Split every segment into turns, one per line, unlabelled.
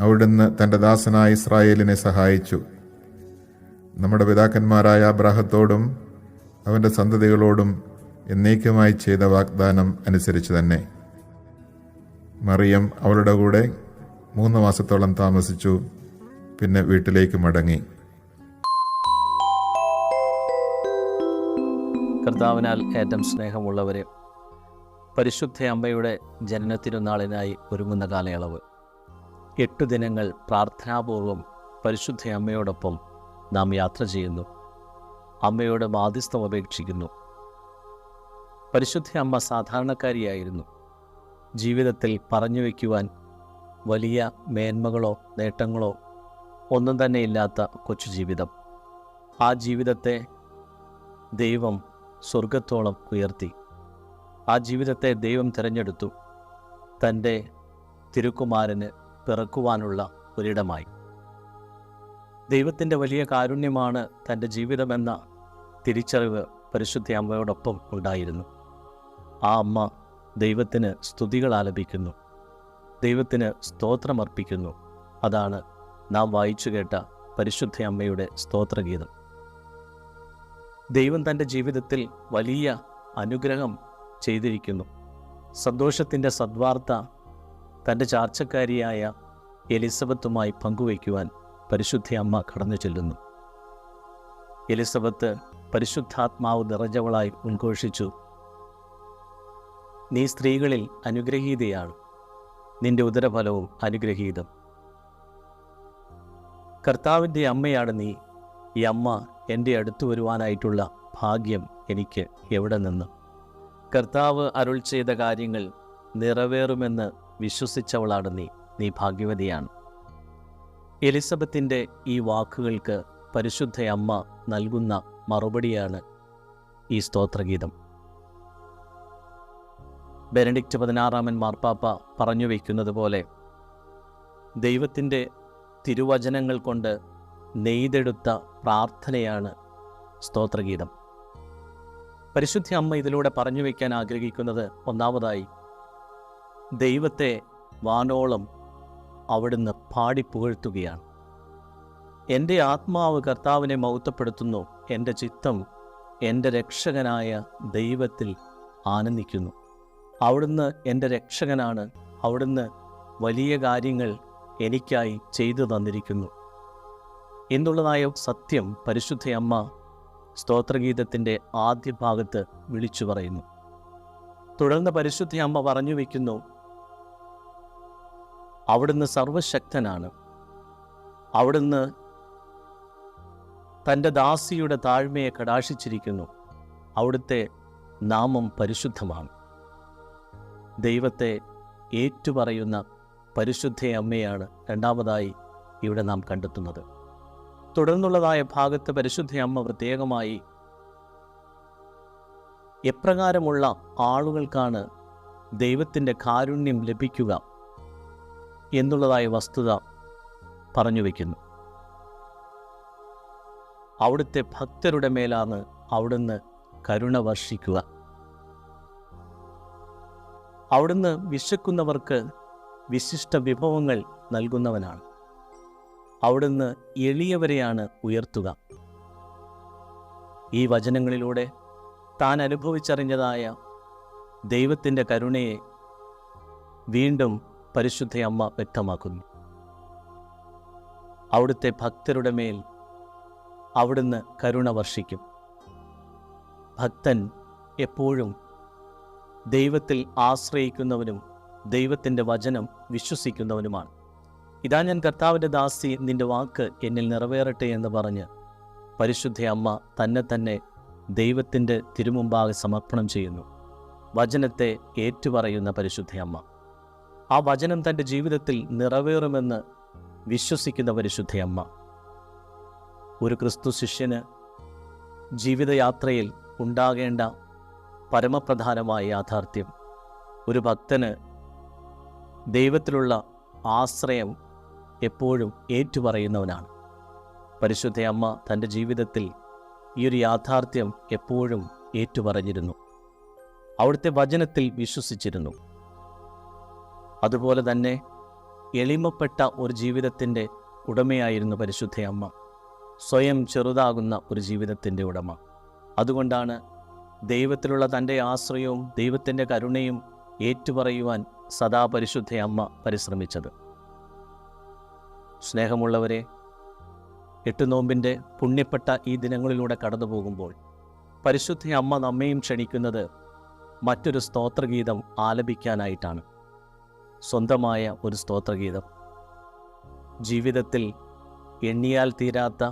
അവിടുന്ന് തന്റെ ദാസനായ ഇസ്രായേലിനെ സഹായിച്ചു. നമ്മുടെ പിതാക്കന്മാരായ അബ്രാഹത്തോടും അവന്റെ സന്തതികളോടും എന്നേക്കുമായി ചെയ്ത വാഗ്ദാനം അനുസരിച്ച് തന്നെ. മറിയം അവളുടെ കൂടെ മൂന്ന് മാസത്തോളം താമസിച്ചു പിന്നെ വീട്ടിലേക്ക് മടങ്ങി.
കർത്താവിനാൽ ഏറ്റവും സ്നേഹമുള്ളവരെ പരിശുദ്ധ അമ്മയുടെ ജനനത്തിരുന്നാളിനായി ഒരുങ്ങുന്ന കാലയളവ്. എട്ട് ദിനങ്ങൾ പ്രാർത്ഥനാപൂർവം പരിശുദ്ധ അമ്മയോടൊപ്പം നാം യാത്ര ചെയ്യുന്നു. അമ്മയോട് മാധ്യസ്ഥം അപേക്ഷിക്കുന്നു. പരിശുദ്ധ അമ്മ സാധാരണക്കാരിയായിരുന്നു. ജീവിതത്തിൽ പറഞ്ഞു വയ്ക്കുവാൻ വലിയ മേന്മകളോ നേട്ടങ്ങളോ ഒന്നും തന്നെ ഇല്ലാത്ത കൊച്ചു ജീവിതം. ആ ജീവിതത്തെ ദൈവം സ്വർഗത്തോളം ഉയർത്തി. ആ ജീവിതത്തെ ദൈവം തിരഞ്ഞെടുത്തു. തന്റെ തിരുക്കുമാരന് പിറക്കുവാനുള്ള ഒരിടമായി. ദൈവത്തിന്റെ വലിയ കാരുണ്യമാണ് തന്റെ ജീവിതമെന്ന തിരിച്ചറിവ് പരിശുദ്ധ അമ്മയോടൊപ്പം ഉണ്ടായിരുന്നു. ആ അമ്മ ദൈവത്തിന് സ്തുതികൾ ആലപിക്കുന്നു. ദൈവത്തിന് സ്തോത്രമർപ്പിക്കുന്നു. അതാണ് നാം വായിച്ചു കേട്ട പരിശുദ്ധ അമ്മയുടെ സ്തോത്രഗീതം. ദൈവം തന്റെ ജീവിതത്തിൽ വലിയ അനുഗ്രഹം ചെയ്തിരിക്കുന്നു. സന്തോഷത്തിന്റെ സദ്വാർത്ത തന്റെ ചാർച്ചക്കാരിയായ എലിസബത്തുമായി പങ്കുവയ്ക്കുവാൻ പരിശുദ്ധ അമ്മ കടന്നു ചെല്ലുന്നു. എലിസബത്ത് പരിശുദ്ധാത്മാവ് നിറഞ്ഞവളായി ഉദ്ഘോഷിച്ചു. നീ സ്ത്രീകളിൽ അനുഗ്രഹീതയാണ് നിന്റെ ഉദരഫലവും അനുഗ്രഹീതം. കർത്താവിന്റെ അമ്മയാണ് നീ. ഈ അമ്മ എന്റെ അടുത്ത് വരുവാനായിട്ടുള്ള ഭാഗ്യം എനിക്ക് എവിടെ നിന്ന്? കർത്താവ് അരുൾ ചെയ്ത കാര്യങ്ങൾ നിറവേറുമെന്ന് വിശ്വസിച്ചവളാണ് നീ. നീ ഭാഗ്യവതിയാണ്. എലിസബത്തിന്റെ ഈ വാക്കുകൾക്ക് പരിശുദ്ധ അമ്മ നൽകുന്ന മറുപടിയാണ് ഈ സ്തോത്രഗീതം. ബെനഡിക്റ്റ് പതിനാറാമൻ മാർപ്പാപ്പ പറഞ്ഞു വയ്ക്കുന്നത് പോലെ ദൈവത്തിന്റെ തിരുവചനങ്ങൾ കൊണ്ട് നെയ്തെടുത്ത പ്രാർത്ഥനയാണ് സ്തോത്രഗീതം. പരിശുദ്ധ അമ്മ ഇതിലൂടെ പറഞ്ഞു വയ്ക്കാൻ ആഗ്രഹിക്കുന്നത് ഒന്നാമതായി ദൈവത്തെ വാനോളം അവിടുന്ന് പാടിപ്പുകഴ്ത്തുകയാണ് എന്റെ ആത്മാവ് കർത്താവിനെ മൗത്തപ്പെടുത്തുന്നു എന്റെ ചിത്തം എന്റെ രക്ഷകനായ ദൈവത്തിൽ ആനന്ദിക്കുന്നു. അവിടുന്ന് എന്റെ രക്ഷകനാണ്. അവിടുന്ന് വലിയ കാര്യങ്ങൾ എനിക്കായി ചെയ്തു തന്നിരിക്കുന്നു. എന്നുള്ളതായ സത്യം പരിശുദ്ധയമ്മ സ്തോത്രഗീതത്തിന്റെ ആദ്യ ഭാഗത്ത് വിളിച്ചു പറയുന്നു. തുടർന്ന് പരിശുദ്ധ അമ്മ പറഞ്ഞു വയ്ക്കുന്നു അവിടുന്ന് സർവശക്തനാണ് അവിടുന്ന് തന്റെ ദാസിയുടെ താഴ്മയെ കടാശിച്ചിരിക്കുന്നു അവിടുത്തെ നാമം പരിശുദ്ധമാണ്. ദൈവത്തെ ഏറ്റുപറയുന്ന പരിശുദ്ധ അമ്മയാണ് രണ്ടാമതായി ഇവിടെ നാം കണ്ടെത്തുന്നത്. തുടർന്നുള്ളതായ ഭാഗത്ത് പരിശുദ്ധ അമ്മ പ്രത്യേകമായി എപ്രകാരമുള്ള ആളുകൾക്കാണ് ദൈവത്തിന്റെ കാരുണ്യം ലഭിക്കുക. എന്നുള്ളതായ വസ്തുത പറഞ്ഞു വയ്ക്കുന്നു അവിടുത്തെ ഭക്തരുടെ മേലാണ് അവിടുന്ന് കരുണ വർഷിക്കുക. അവിടുന്ന് വിശക്കുന്നവർക്ക് വിശിഷ്ട വിഭവങ്ങൾ നൽകുന്നവനാണ്. അവിടുന്ന് എളിയവരെയാണ് ഉയർത്തുക. ഈ വചനങ്ങളിലൂടെ താൻ അനുഭവിച്ചറിഞ്ഞതായ ദൈവത്തിന്റെ കരുണയെ വീണ്ടും പരിശുദ്ധ അമ്മ വ്യക്തമാക്കുന്നു. അവിടുത്തെ ഭക്തരുടെ മേൽ അവിടുന്ന് കരുണ വർഷിക്കും. ഭക്തൻ എപ്പോഴും ദൈവത്തിൽ ആശ്രയിക്കുന്നവനും ദൈവത്തിന്റെ വചനം വിശ്വസിക്കുന്നവനുമാണ്. ഇതാ ഞാൻ കർത്താവിന്റെ ദാസി നിന്റെ വാക്ക് എന്നിൽ നിറവേറട്ടെ എന്ന് പറഞ്ഞ് പരിശുദ്ധ അമ്മ തന്നെ തന്നെ ദൈവത്തിന്റെ തിരുമുമ്പാകെ സമർപ്പണം ചെയ്യുന്നു. വചനത്തെ ഏറ്റുപറയുന്ന പരിശുദ്ധ അമ്മ. ആ വചനം തന്റെ ജീവിതത്തിൽ നിറവേറുമെന്ന് വിശ്വസിക്കുന്ന പരിശുദ്ധയമ്മ ഒരു ക്രിസ്തു ശിഷ്യന് ജീവിതയാത്രയിൽ ഉണ്ടാകേണ്ട പരമപ്രധാനമായ യാഥാർത്ഥ്യം ഒരു ഭക്തന് ദൈവത്തിലുള്ള ആശ്രയം എപ്പോഴും ഏറ്റുപറയുന്നവനാണ്. പരിശുദ്ധ അമ്മ തന്റെ ജീവിതത്തിൽ ഈ ഒരു യാഥാർത്ഥ്യം എപ്പോഴും ഏറ്റുപറഞ്ഞിരുന്നു. അവിടുത്തെ വചനത്തിൽ വിശ്വസിച്ചിരുന്നു. അതുപോലെ തന്നെ എളിമപ്പെട്ട ഒരു ജീവിതത്തിന്റെ ഉടമയായിരുന്നു പരിശുദ്ധയമ്മ സ്വയം ചെറുതാകുന്ന ഒരു ജീവിതത്തിന്റെ ഉടമ. അതുകൊണ്ടാണ് ദൈവത്തിലുള്ള തന്റെ ആശ്രയവും ദൈവത്തിന്റെ കരുണയും ഏറ്റുപറയുവാൻ സദാ പരിശുദ്ധയമ്മ പരിശ്രമിച്ചത്. സ്നേഹമുള്ളവരെ എട്ട് നോമ്പിന്റെ പുണ്യപ്പെട്ട ഈ ദിനങ്ങളിലൂടെ കടന്നു പോകുമ്പോൾ പരിശുദ്ധ അമ്മ നമ്മയും ക്ഷണിക്കുന്നത് മറ്റൊരു സ്തോത്രഗീതം ആലപിക്കാനായിട്ടാണ്. സ്വന്തമായ ഒരു സ്തോത്രഗീതം. ജീവിതത്തിൽ എണ്ണിയാൽ തീരാത്ത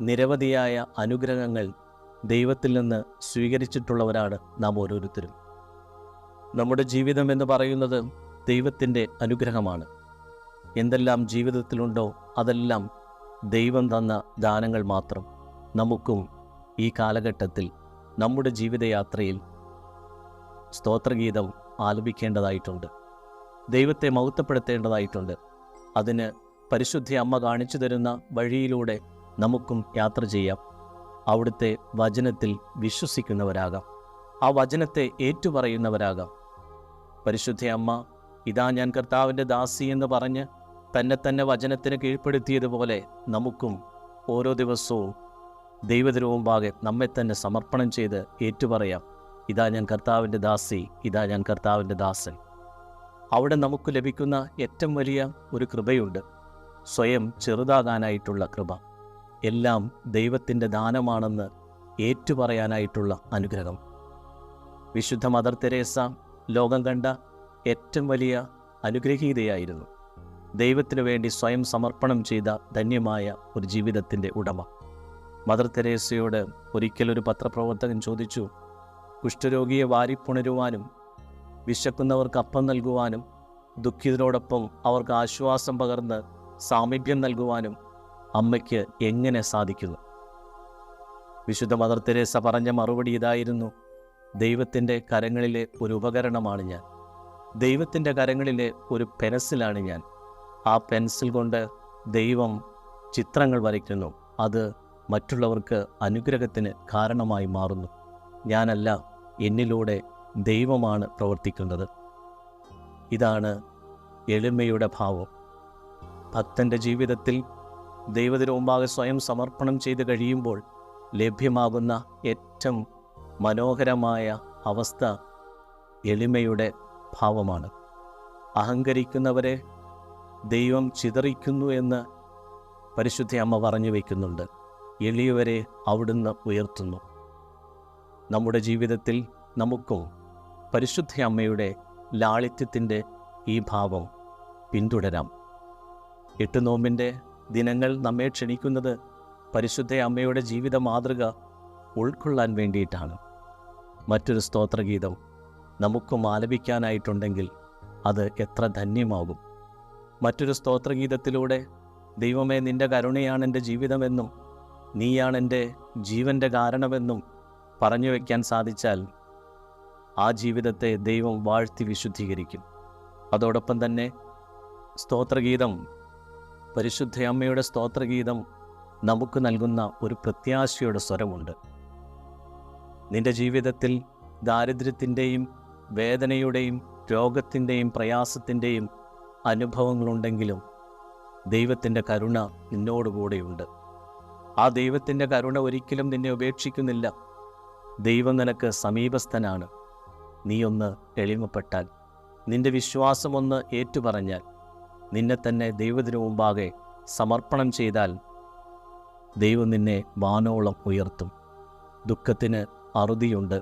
നിരവധിയായ അനുഗ്രഹങ്ങൾ ദൈവത്തിൽ നിന്ന് സ്വീകരിച്ചിട്ടുള്ളവരാണ് നാം ഓരോരുത്തരും. നമ്മുടെ ജീവിതം എന്ന് പറയുന്നത് ദൈവത്തിന്റെ അനുഗ്രഹമാണ്. എന്തെല്ലാം ജീവിതത്തിലുണ്ടോ അതെല്ലാം ദൈവം തന്ന ദാനങ്ങൾ മാത്രം നമുക്കും ഈ കാലഘട്ടത്തിൽ നമ്മുടെ ജീവിതയാത്രയിൽ സ്തോത്രഗീതം ആലപിക്കേണ്ടതായിട്ടുണ്ട്. ദൈവത്തെ മൗത്തപ്പെടുത്തേണ്ടതായിട്ടുണ്ട് അതിന് പരിശുദ്ധി അമ്മ കാണിച്ചു തരുന്ന വഴിയിലൂടെ നമുക്കും യാത്ര ചെയ്യാം. അവിടുത്തെ വചനത്തിൽ വിശ്വസിക്കുന്നവരാകാം. ആ വചനത്തെ ഏറ്റുപറയുന്നവരാകാം. പരിശുദ്ധ അമ്മ ഇതാ ഞാൻ കർത്താവിന്റെ ദാസി എന്ന് പറഞ്ഞ് തന്നെ തന്നെ വചനത്തിന് കീഴ്പ്പെടുത്തിയതുപോലെ നമുക്കും ഓരോ ദിവസവും ദൈവത്തിനു മുമ്പാകെ നമ്മെ തന്നെ സമർപ്പണം ചെയ്ത് ഏറ്റുപറയാം. ഇതാ ഞാൻ കർത്താവിന്റെ ദാസി ഇതാ ഞാൻ കർത്താവിന്റെ ദാസൻ. അവിടെ നമുക്ക് ലഭിക്കുന്ന ഏറ്റവും വലിയ ഒരു കൃപയുണ്ട്. സ്വയം ചെറുതാകാനായിട്ടുള്ള കൃപ. എല്ലാം ദൈവത്തിന്റെ ദാനമാണെന്ന് ഏറ്റുപറയാനായിട്ടുള്ള അനുഗ്രഹം. വിശുദ്ധ മദർ തെരേസ ലോകം കണ്ട ഏറ്റവും വലിയ അനുഗ്രഹീതയായിരുന്നു. ദൈവത്തിനു വേണ്ടി സ്വയം സമർപ്പണം ചെയ്ത ധന്യമായ ഒരു ജീവിതത്തിന്റെ ഉടമ. മദർ തെരേസയോട് ഒരിക്കലൊരു പത്രപ്രവർത്തകൻ ചോദിച്ചു കുഷ്ഠരോഗിയെ വാരിപ്പുണരുവാനും വിശക്കുന്നവർക്ക് അപ്പം നൽകുവാനും ദുഃഖിതരോടൊപ്പം അവർക്ക് ആശ്വാസം പകർന്ന് സാമീപ്യം നൽകുവാനും അമ്മയ്ക്ക് എങ്ങനെ സാധിക്കുന്നു? വിശുദ്ധ മദർ തെരേസ പറഞ്ഞ മറുപടി ഇതായിരുന്നു. ദൈവത്തിന്റെ കരങ്ങളിലെ ഒരു ഉപകരണമാണ് ഞാൻ. ദൈവത്തിന്റെ കരങ്ങളിലെ ഒരു പെൻസിലാണ് ഞാൻ. ആ പെൻസിൽ കൊണ്ട് ദൈവം ചിത്രങ്ങൾ വരയ്ക്കുന്നു. അത് മറ്റുള്ളവർക്ക് അനുഗ്രഹത്തിന് കാരണമായി മാറുന്നു. ഞാനല്ല എന്നിലൂടെ ദൈവമാണ് പ്രവർത്തിക്കുന്നത്. ഇതാണ് എളിമയുടെ ഭാവം. ഭക്തന്റെ ജീവിതത്തിൽ ദൈവത്തിന് മുമ്പാകെ സ്വയം സമർപ്പണം ചെയ്ത് കഴിയുമ്പോൾ ലഭ്യമാകുന്ന ഏറ്റവും മനോഹരമായ അവസ്ഥ എളിമയുടെ ഭാവമാണ്. അഹങ്കരിക്കുന്നവരെ ദൈവം ചിതറിക്കുന്നു എന്ന് പരിശുദ്ധ അമ്മ പറഞ്ഞു വയ്ക്കുന്നുണ്ട് എളിയവരെ അവിടുന്ന് ഉയർത്തുന്നു. നമ്മുടെ ജീവിതത്തിൽ നമുക്കും പരിശുദ്ധ അമ്മയുടെ ലാളിത്യത്തിന്റെ ഈ ഭാവം പിന്തുടരാം. എട്ട് നോമ്പിന്റെ ദിനങ്ങൾ നമ്മെ ക്ഷണിക്കുന്നത് പരിശുദ്ധ അമ്മയുടെ ജീവിത മാതൃക ഉൾക്കൊള്ളാൻ വേണ്ടിയിട്ടാണ്. മറ്റൊരു സ്തോത്രഗീതം നമുക്കും ആലപിക്കാനായിട്ടുണ്ടെങ്കിൽ അത് എത്ര ധന്യമാകും. മറ്റൊരു സ്തോത്രഗീതത്തിലൂടെ ദൈവമേ നിന്റെ കരുണയാണ് എന്റെ ജീവിതമെന്നും നീയാണ് എന്റെ ജീവന്റെ കാരണമെന്നും പറഞ്ഞു വയ്ക്കാൻ സാധിച്ചാൽ ആ ജീവിതത്തെ ദൈവം വാഴ്ത്തി വിശുദ്ധീകരിക്കും. അതോടൊപ്പം തന്നെ സ്തോത്രഗീതം പരിശുദ്ധ അമ്മയുടെ സ്തോത്രഗീതം നമുക്ക് നൽകുന്ന ഒരു പ്രത്യാശയുടെ സ്വരമുണ്ട്. നിന്റെ ജീവിതത്തിൽ ദാരിദ്ര്യത്തിന്റെയും വേദനയുടെയും രോഗത്തിന്റെയും പ്രയാസത്തിന്റെയും അനുഭവങ്ങളുണ്ടെങ്കിലും ദൈവത്തിന്റെ കരുണ നിന്നോടുകൂടെയുണ്ട് ആ ദൈവത്തിന്റെ കരുണ ഒരിക്കലും നിന്നെ ഉപേക്ഷിക്കുന്നില്ല. ദൈവം നിനക്ക് സമീപസ്ഥനാണ്. നീയൊന്ന് എളിമപ്പെട്ടാൽ നിന്റെ വിശ്വാസമൊന്ന് ഏറ്റുപറഞ്ഞാൽ. നിന്നെ തന്നെ ദൈവത്തിനു മുമ്പാകെ സമർപ്പണം ചെയ്താൽ ദൈവം നിന്നെ വാനോളം ഉയർത്തും. ദുഃഖത്തിന് അറുതിയുണ്ട്.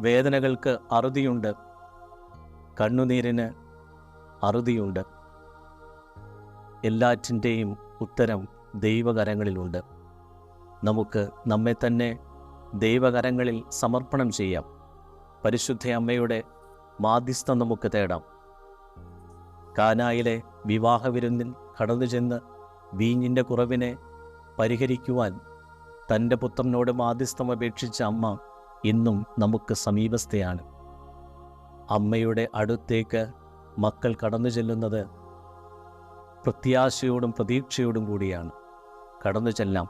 വേദനകൾക്ക് അറുതിയുണ്ട്. കണ്ണുനീരിന് അറുതിയുണ്ട്. എല്ലാറ്റിന്റെയും ഉത്തരം ദൈവകരങ്ങളിലുണ്ട് നമുക്ക് നമ്മെ തന്നെ ദൈവകരങ്ങളിൽ സമർപ്പണം ചെയ്യാം. പരിശുദ്ധ അമ്മയുടെ മാധ്യസ്ഥം നമുക്ക് തേടാം. കാനായിലെ വിവാഹ വിരുന്നിൽ കടന്നു ചെന്ന് വീഞ്ഞിന്റെ കുറവിനെ പരിഹരിക്കുവാൻ തന്റെ പുത്രനോട് മാധ്യസ്ഥം അപേക്ഷിച്ച അമ്മ ഇന്നും നമുക്ക് സമീപസ്ഥയാണ്. അമ്മയുടെ അടുത്തേക്ക് മക്കൾ കടന്നു ചെല്ലുന്നത് പ്രത്യാശയോടും പ്രതീക്ഷയോടും കൂടിയാണ്. കടന്നു ചെല്ലാം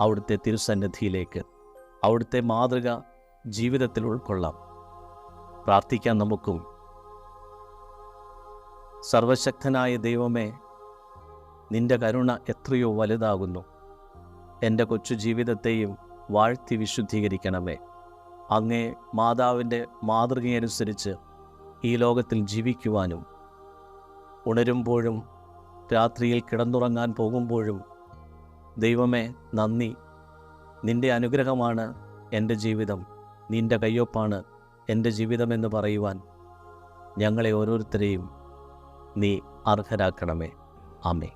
അവിടുത്തെ തിരുസന്നിധിയിലേക്ക് അവിടുത്തെ മാതൃക ജീവിതത്തിൽ ഉൾക്കൊള്ളാം. പ്രാർത്ഥിക്കാൻ നമുക്കും. സർവശക്തനായ ദൈവമേ നിന്റെ കരുണ എത്രയോ വലുതാകുന്നു. എന്റെ കൊച്ചു ജീവിതത്തെയും വാഴ്ത്തി വിശുദ്ധീകരിക്കണമേ. അങ്ങേ മാതാവിന്റെ മാതൃകയനുസരിച്ച് ഈ ലോകത്തിൽ ജീവിക്കുവാനും ഉണരുമ്പോഴും രാത്രിയിൽ കിടന്നുറങ്ങാൻ പോകുമ്പോഴും ദൈവമേ നന്ദി. നിന്റെ അനുഗ്രഹമാണ് എന്റെ ജീവിതം. നിന്റെ കയ്യൊപ്പാണ്. എന്റെ ജീവിതമെന്ന് പറയുവാൻ ഞങ്ങളെ ഓരോരുത്തരെയും നീ അർഹരാക്കണമേ. ആമേ